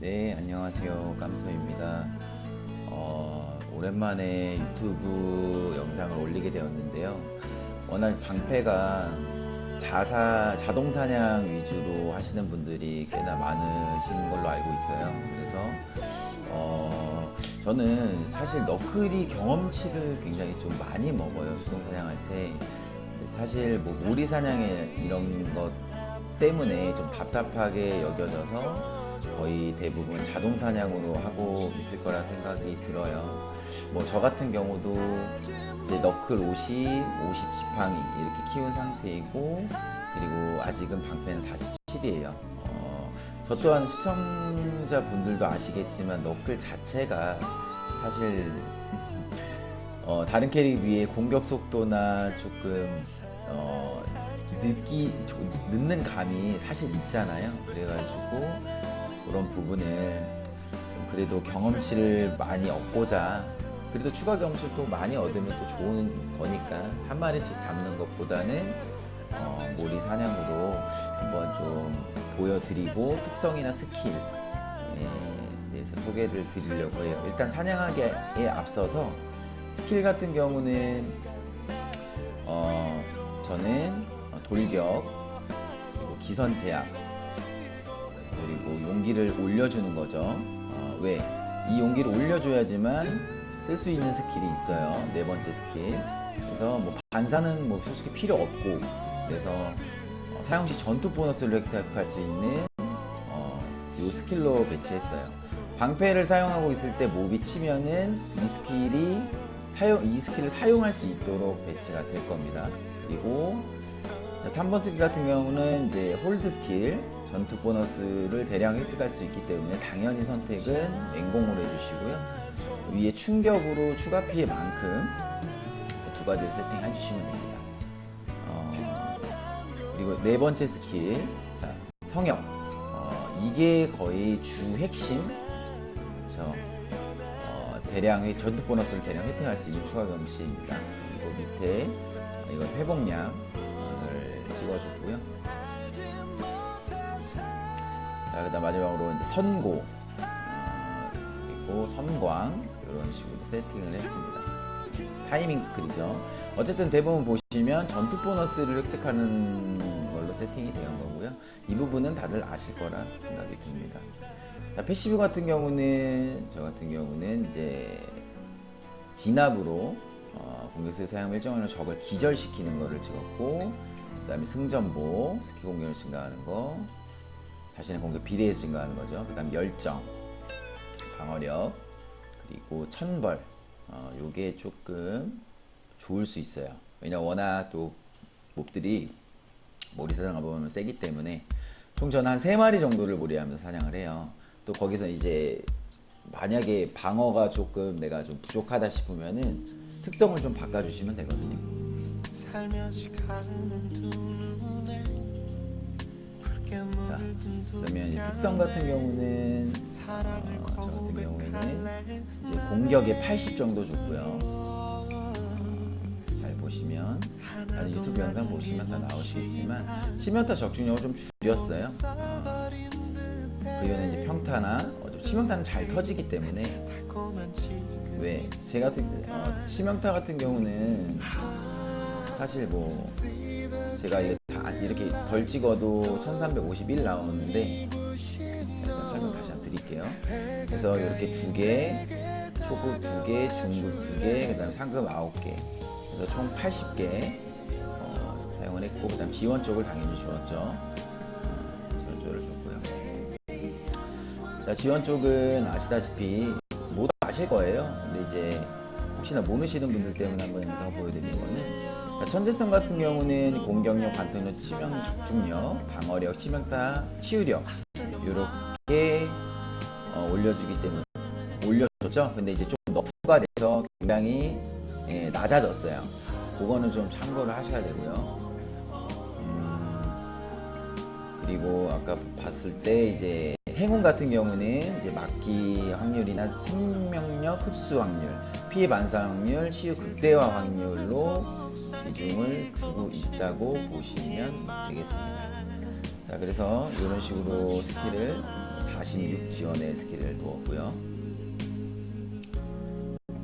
네, 안녕하세요. 깜소입니다. 어, 오랜만에 유튜브 영상을 올리게 되었는데요. 워낙 방패가 자사, 자동 사냥 위주로 하시는 분들이 꽤나 많으신 걸로 알고 있어요. 그래서, 어, 저는 사실 너클이 경험치를 굉장히 좀 많이 먹어요. 수동 사냥할 때. 사실 뭐 모리 사냥에 이런 것 때문에 좀 답답하게 여겨져서 거의 대부분 자동 사냥으로 하고 있을 거라 생각이 들어요. 뭐 저 같은 경우도 이제 너클 50, 50 지팡이 이렇게 키운 상태이고 그리고 아직은 방패는 47이에요. 어, 저 또한 시청자분들도 아시겠지만 너클 자체가 사실 어, 다른 캐릭 비해 공격 속도나 조금 어, 늦기 좀 늦는 감이 사실 있잖아요. 그래가지고 그런 부분을 좀 그래도 경험치를 많이 얻고자 그래도 추가 경험치를 또 많이 얻으면 또 좋은 거니까 한 마리씩 잡는 것보다는 어, 모리 사냥으로 한번 좀 보여드리고 특성이나 스킬 에 대해서 소개를 드리려고 해요. 일단 사냥하기에 앞서서 스킬 같은 경우는 어, 저는 돌격 기선 제압 그리고 용기를 올려주는 거죠. 어, 왜? 이 용기를 올려줘야지만 쓸 수 있는 스킬이 있어요. 네 번째 스킬. 그래서 뭐 반사는 뭐 솔직히 필요 없고 그래서 어, 사용 시 전투 보너스를 획득할 수 있는 어, 요 스킬로 배치했어요. 방패를 사용하고 있을 때 몹이 치면은 이 스킬이 사용 이 스킬을 사용할 수 있도록 배치가 될 겁니다. 그리고 3번 스킬 같은 경우는 이제 홀드 스킬 전투 보너스를 대량 획득할 수 있기 때문에 당연히 선택은 맹공으로 해주시고요. 위에 충격으로 추가 피해만큼 두 가지를 세팅해 주시면 됩니다. 어, 그리고 네 번째 스킬, 자 성역. 어, 이게 거의 주 핵심. 그래서 어, 대량 회- 전투 보너스를 대량 획득할 수 있는 추가 경치입니다. 그리고 밑에 어, 이건 회복량을 찍어줬고요. 자, 그다음 마지막으로 이제 선고 어, 그리고 선광 이런 식으로 세팅을 했습니다. 타이밍 스킬이죠. 어쨌든 대부분 보시면 전투 보너스를 획득하는 걸로 세팅이 되는 거고요. 이 부분은 다들 아실 거라 생각이 듭니다. 자, 패시브 같은 경우는 저 같은 경우는 이제 진압으로 어, 공격수의 사용 일정한 적을 기절시키는 거를 찍었고 그 다음에 승전보 스킬 공격을 증가하는 거 자신의 공격 비례에 증가하는 거죠. 그 다음 열정 방어력 그리고 천벌 어, 요게 조금 좋을 수 있어요. 왜냐 워낙 또 몹들이 모리사장 가보면 세기 때문에 총 저는 한세 마리 정도를 모리하면서 사냥을 해요. 또 거기서 이제 만약에 방어가 조금 내가 좀 부족하다 싶으면은 특성을 좀 바꿔주시면 되거든요. 자, 그러면 이제 특성 같은 경우는 어, 저 같은 경우에는 이제 공격에 80 정도 줬고요. 어, 잘 보시면 아니, 유튜브 영상 보시면 다 나오시겠지만 치명타 적중력을 좀 줄였어요. 어, 그 이유는 이제 평타나 어, 좀 치명타는 잘 터지기 때문에 왜제 같은 어, 치명타 같은 경우는 사실 뭐 제가 다 이렇게 덜 찍어도 1351 나오는데 일단 설명 다시 한번 드릴게요. 그래서 이렇게 두 개, 초급 두 개, 중급 두 개, 그다음 상급 아홉 개. 그래서 총 80개 어, 사용을 했고 그다음 지원 쪽을 당연히 주었죠. 어, 지원 쪽을 줬고요. 자, 지원 쪽은 아시다시피 모두 아실 거예요. 근데 이제 혹시나 모르시는 분들 때문에 한번 영상 보여드리는 거는 자, 천재성 같은 경우는 공격력, 관통력, 치명, 적중력, 방어력, 치명타, 치유력 이렇게 어, 올려주기 때문에 올려줬죠. 근데 이제 좀 너프가 돼서 굉장히 예, 낮아졌어요. 그거는 좀 참고를 하셔야 되고요. 음, 그리고 아까 봤을 때 이제 행운 같은 경우는 이제 막기 확률이나 생명력 흡수 확률, 피해 반사 확률, 치유 극대화 확률로 비중을 두고 있다고 보시면 되겠습니다. 자, 그래서 이런 식으로 스킬을 46 지원의 스킬을 두었고요.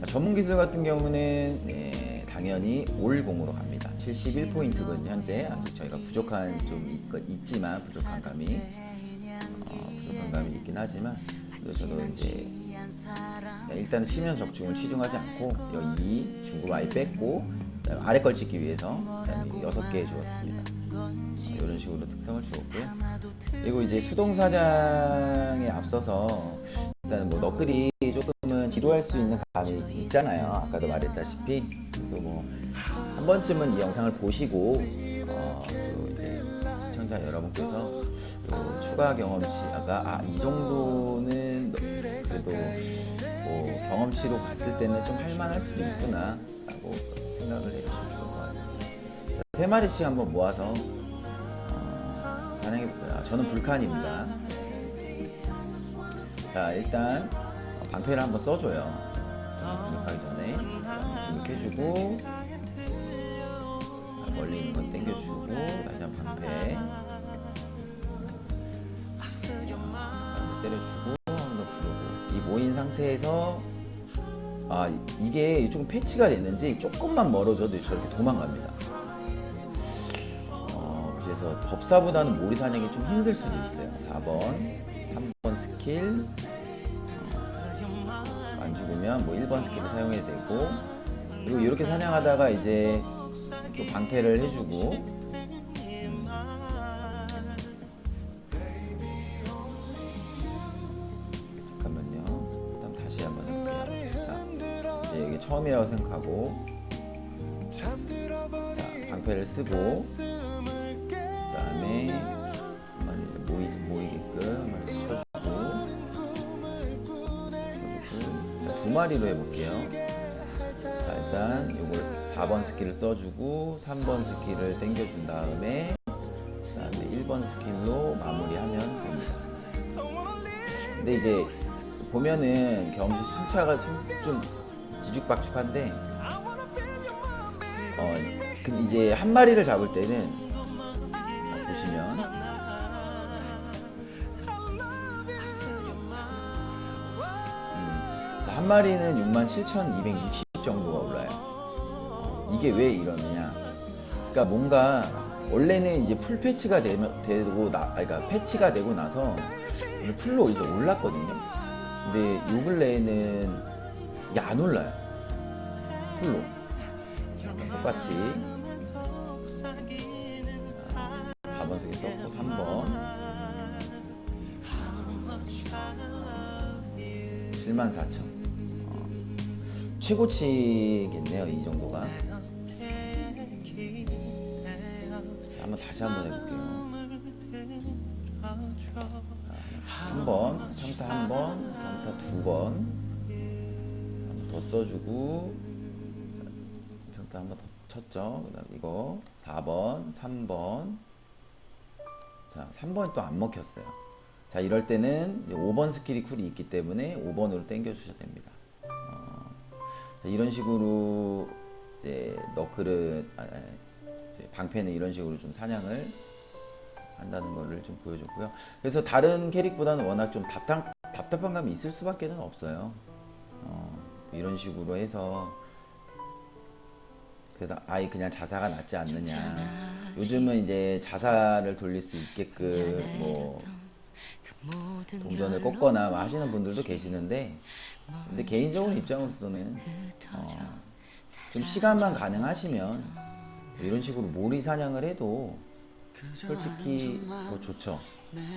자, 전문 기술 같은 경우는 네, 당연히 올 공으로 갑니다. 71포인트거든요. 현재 아직 저희가 부족한 좀 있, 있지만 부족한 감이 어, 부족한 감이 있긴 하지만 그래도 저도 이제 네, 일단은 치면 적중을 치중하지 않고 여기 중급 아예 뺐고 아래 걸 찍기 위해서 여섯 개 주었습니다. 이런 식으로 특성을 주었고요. 그리고 이제 수동 사장에 앞서서 일단 뭐 너클이 조금은 지루할 수 있는 감이 있잖아요. 아까도 말했다시피 그래도 뭐한 번쯤은 이 영상을 보시고 어, 또 이제 시청자 여러분께서 또 추가 경험치가 아, 이 정도는 너- 그래도 뭐 경험치로 봤을 때는 좀 할만할 수도 있구나 라고 생각을 해주시면 좋을 것 같아요. 자, 세 마리씩 한번 모아서 어, 사냥해 볼까요? 저는 불칸입니다. 자 일단 어, 방패를 한번 써줘요. 공격하기 전에 공격해주고 자, 멀리 있는 건 당겨주고 다시 한번 방패 때려주고 한번더 부르고 이 모인 상태에서 아 이게 조금 패치가 됐는지 조금만 멀어져도 저렇게 도망갑니다. 어, 그래서 법사보다는 모리 사냥이 좀 힘들 수도 있어요. 4번, 3번 스킬 어, 안 죽으면 뭐 1번 스킬을 사용해야 되고 그리고 이렇게 사냥하다가 이제 또 방패를 해주고 처음이라고 생각하고 자, 방패를 쓰고 그 다음에 한 마리 모이, 모이게끔 한 마리 쳐주고 자, 두 마리로 해볼게요. 자, 일단 요걸 4번 스킬을 써주고 3번 스킬을 당겨준 다음에 그 다음에 1번 스킬로 마무리하면 됩니다. 근데 이제 보면은 경험치 순차가 좀, 좀 뒤죽박죽한데 어, 그 이제 한 마리를 잡을 때는 자, 보시면 음, 자, 한 마리는 67,260 정도가 올라요. 어, 이게 왜 이러느냐? 그러니까 뭔가 원래는 이제 풀 패치가 되면, 되고 나, 아니, 그러니까 패치가 되고 나서 풀로 이제 올랐거든요. 근데 요 근래에는 이게 안 올라요. 풀로. 똑같이. 4번 쓰기 썼고 3번. 74,000 어, 최고치겠네요 이 정도가. 자, 한번 다시 한번 해볼게요. 한 번 평타 한 번 평타 두번. 더 써주고 평타 한 번 더 쳤죠. 그 다음 이거 4번, 3번. 자, 3번 또안 먹혔어요. 자, 이럴 때는 이제 5번 스킬이 쿨이 있기 때문에 5번으로 당겨주셔야 됩니다. 어, 자, 이런 식으로 이제 너클은, 아, 아, 이제 방패는 이런 식으로 좀 사냥을 한다는 거를 좀 보여줬고요. 그래서 다른 캐릭보다는 워낙 좀 답답, 답답한 감이 있을 수밖에 는 없어요. 어, 이런 식으로 해서 그래서 아예 그냥 자사가 낫지 않느냐. 요즘은 이제 자사를 돌릴 수 있게끔 뭐 동전을 꺾거나 뭐 하시는 분들도 계시는데 근데 개인적인 입장으로서는 어, 좀 시간만 가능하시면 이런 식으로 몰이 사냥을 해도 솔직히 더 좋죠.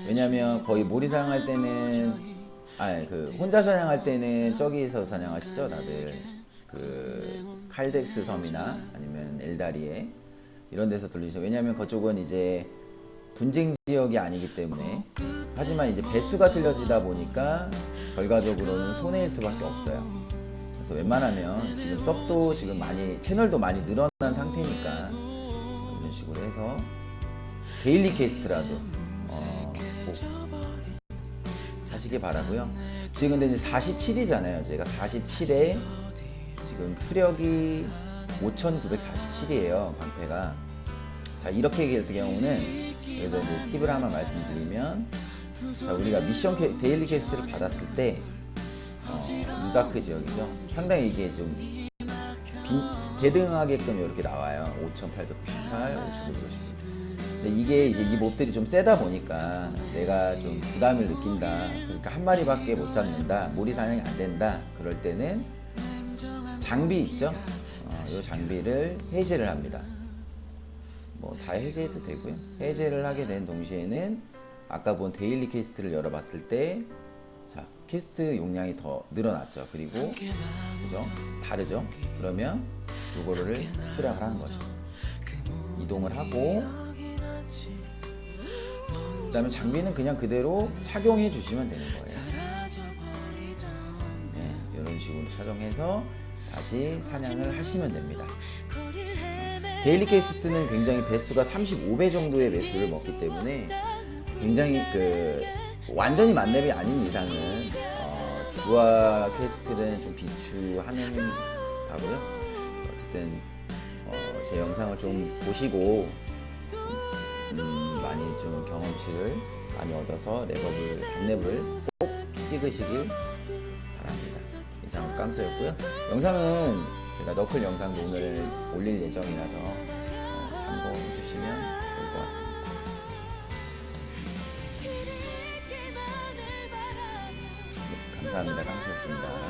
왜냐면 거의 몰이 사냥할 때는 아니 그 혼자 사냥할 때는 저기에서 사냥하시죠 다들 그 칼덱스 섬이나 아니면 엘다리에 이런 데서 돌리죠. 왜냐면 그쪽은 이제 분쟁 지역이 아니기 때문에 하지만 이제 배수가 틀려지다 보니까 결과적으로는 손해일 수밖에 없어요. 그래서 웬만하면 지금 섭도 지금 많이 채널도 많이 늘어난 상태니까 이런 식으로 해서 데일리 캐스트라도 어, 꼭 하시길 바라고요. 지금 근데 이제 47이잖아요. 제가 47에 지금 투력이 5,947이에요. 방패가. 자 이렇게 될 경우는 그래서 이제 팁을 하나 말씀드리면 자, 우리가 미션 캐, 데일리 캐스트를 받았을 때 어, 유다크 지역이죠. 상당히 이게 좀 빈, 대등하게끔 이렇게 나와요. 5,898, 5,950. 근데 이게 이제 이 몹들이 좀 세다 보니까 내가 좀 부담을 느낀다. 그러니까 한 마리밖에 못 잡는다. 몰이 사냥이 안 된다. 그럴 때는 장비 있죠? 어, 이 장비를 해제를 합니다. 뭐 다 해제해도 되고요. 해제를 하게 된 동시에는 아까 본 데일리 퀘스트를 열어봤을 때 자, 퀘스트 용량이 더 늘어났죠. 그리고 그죠? 다르죠? 그러면 이거를 수량을 하는 거죠. 이동을 하고 그 다음에 장비는 그냥 그대로 착용해 주시면 되는 거예요. 네, 이런 식으로 착용해서 다시 사냥을 하시면 됩니다. 데일리 캐스트는 굉장히 배수가 35배 정도의 배수를 먹기 때문에 굉장히 그 완전히 만렙이 아닌 이상은 어, 주화 퀘스트는 좀 비추하는 하고요. 어쨌든 어, 제 영상을 좀 보시고 음, 많이 좀 경험치를 많이 얻어서 랩업을 단랩을 꼭 찍으시길 바랍니다. 이상 깜소였고요. 영상은 제가 너클 영상도 오늘 올릴 예정이라서 어, 참고해 주시면 좋을 것 같습니다. 네, 감사합니다. 깜소였습니다.